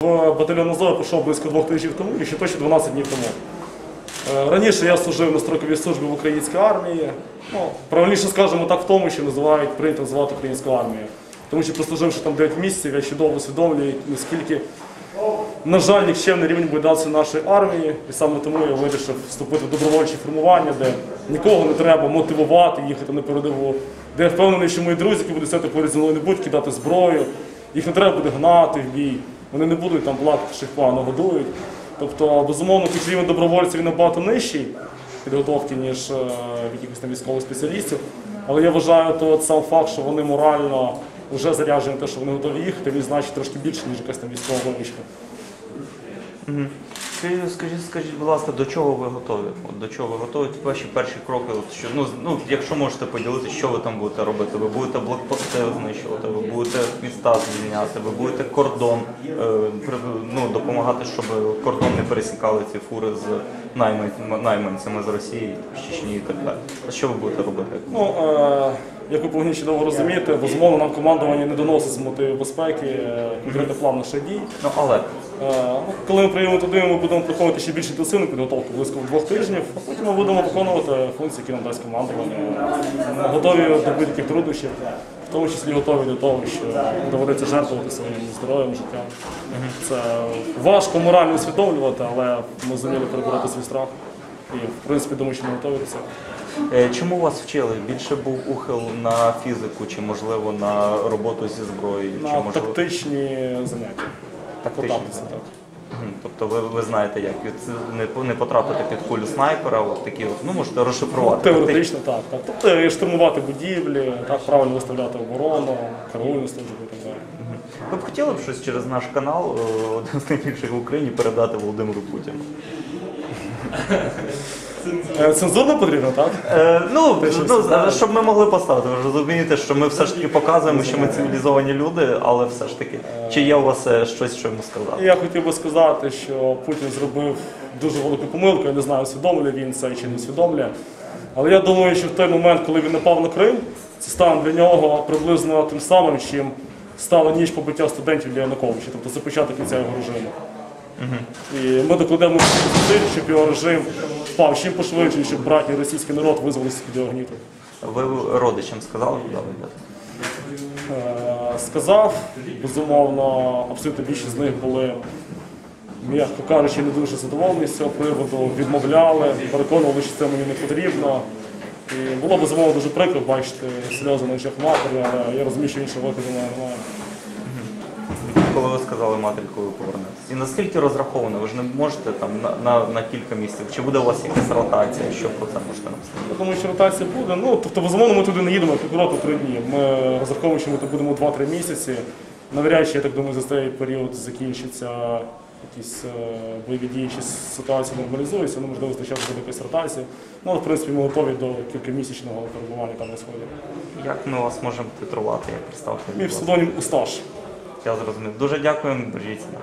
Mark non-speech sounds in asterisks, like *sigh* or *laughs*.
В батальйон Азов пішов близько двох тижнів тому і ще точно 12 днів тому. Е, Раніше я служив на строковій службі в українській армії. Ну, правильніше скажемо так в тому, що називають прийнято називати українську армію. Тому що прослуживши там 9 місяців, я чудово усвідомлюю, наскільки, на жаль, нікчемний рівень бойдації нашої армії. І саме тому я вирішив вступити в добровольчі формування, де нікого не треба мотивувати, їхати на передову. Де я впевнений, що мої друзі, які будуть сидіти поряд зі мною, не будуть кидати зброю, їх не треба буде гнати в бій. Вони не будуть там плакати, що їх годують. Тобто, безумовно, тут рівень добровольців набагато нижчий підготовки, ніж е, якихось там військових спеціалістів. Але я вважаю, то сам факт, що вони морально вже заряджені те, що вони готові їхати, він значить трошки більше, ніж якась там військова вимічка. Скажіть, скажіть, скажіть, будь ласка, до чого ви готові? От до чого ви готові? Ваші перші кроки, от що ну, ну якщо можете поділитися, що ви там будете робити? Ви будете блокпости знищувати, ви будете міста звільняти, ви будете кордон е, ну, допомагати, щоб кордон не пересікали ці фури з найман- найманцями з Росії, з Чечні і так далі. А що ви будете робити? Ну, е, як ви повинні чудово розуміти, безумовно, нам командування не доносить з мотивів безпеки е, конкретний план наших дій. Ну але Е, ну, Коли ми приїдемо туди, ми будемо проходити ще більш інтенсивну підготовку близько двох тижнів, а потім ми будемо виконувати функції, які нам дасть командування. Ми готові до будь-яких труднощів, в тому числі готові до того, що доведеться жертвувати своїм здоров'ям, життям. Це важко морально усвідомлювати, але ми зуміли перебороти свій страх. І, в принципі, думаю, що ми готові до цього. Е, чому вас вчили? Більше був ухил на фізику, чи можливо на роботу зі зброєю? чи можливо тактичні заняття. Тактичні заняття. так. Тобто ви, ви знаєте, як від не, не потрапити під кулю снайпера, от такі от, ну можете розшифрувати. Теоретично так, так. Тобто штурмувати будівлі, так правильно виставляти оборону, караульну службу і так далі. Ви б хотіли б щось через наш канал, е, один з найбільших в Україні, передати Володимиру Путіну? *laughs* Е, Цензурно потрібно, так? Е, ну, що ну, щоб ми могли поставити. Ви ж розумієте, що ми все ж таки показуємо, що ми цивілізовані люди, але все ж таки, чи є у вас е, щось, що йому сказати? Я хотів би сказати, що Путін зробив дуже велику помилку. Я не знаю, усвідомлює він це чи не усвідомлює. Але я думаю, що в той момент, коли він напав на Крим, це стане для нього приблизно тим самим, чим стала ніч побиття студентів для Януковича, тобто це початок кінця його режиму. І ми докладемо зусиль, щоб його режим впав чим пошвидше, щоб братній російський народ визволився під його гнітом. Ви родичам сказали, куди ви йдете? Е, сказав. Безумовно, абсолютно більшість з них були, м'яко кажучи, не дуже задоволені з цього приводу, відмовляли, переконували, що це мені не потрібно. І було безумовно дуже прикро бачити сльози на очах матері, але я розумію, що іншого виходу в мене немає. Коли ви сказали матері, коли ви повернетесь? І наскільки розраховано? Ви ж не можете там на, на, на кілька місяців? Чи буде у вас якась ротація? Що про це можете написати? Я думаю, що ротація буде. Ну, тобто, безумовно, ми туди не їдемо як три дні. Ми розраховуємо, що ми тут будемо 2-3 місяці. Навряд чи, я так думаю, за цей період закінчиться якісь е, бойові дії, чи ситуація нормалізується, ну, можливо, спочатку буде якась ротація. Ну, в принципі, ми готові до кількомісячного перебування там на сході. Як ми вас можемо титрувати? Як представте? Мій псевдонім Усташ. Я зрозумів. Дуже дякуємо, бережіть себе.